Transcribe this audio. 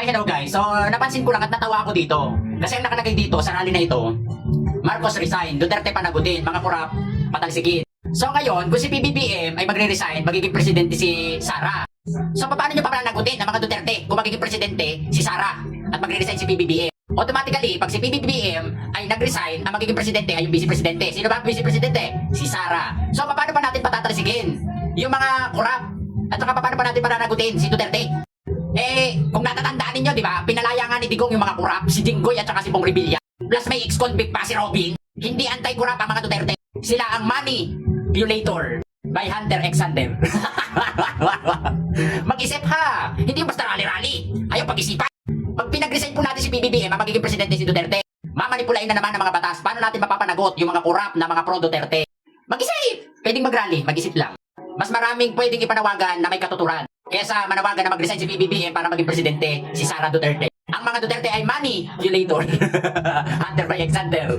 Ay, hello guys. So, napansin ko lang at natawa ako dito. Kasi ang nakalagay dito sa rally na ito, Marcos resign, Duterte panagutin, mga kurap, patalsikin. So ngayon, kung si PBBM ay magre-resign, magiging presidente si Sara. So paano nyo pa pananagutin ng mga Duterte kung magiging presidente si Sara at magre-resign si PBBM? Automatically, pag si PBBM ay nag-resign, ang magiging presidente ay yung vice presidente. Sino ba ang vice presidente? Si Sara. So paano pa natin patatalsikin yung mga kurap? At saka paano pa natin pananagutin si Duterte? Ninyo, di ba, pinalaya nga ni Digong yung mga kurap, si Jinggoy at saka si Bong Revilla. Plus may ex-convict pa si Robin. Hindi anti-kurap ang mga Duterte. Sila ang money violator by Hunter x Hunter. Mag-isip ha! Hindi basta rally-rally. Ayaw pag-isipan. Pag pinag-resign po natin si PBBM, ang magiging presidente si Duterte, mamanipulain na naman ng mga batas. Paano natin mapapanagot yung mga kurap na mga pro-Duterte? Mag-isip! Pwedeng mag-rally, mag-isip lang. Mas maraming pwedeng ipanawagan na may katuturan kesa manawagan na mag-resign si PBBM para maging presidente si Sara Duterte. Ang mga Duterte ay money violator. Hunter by Alexander.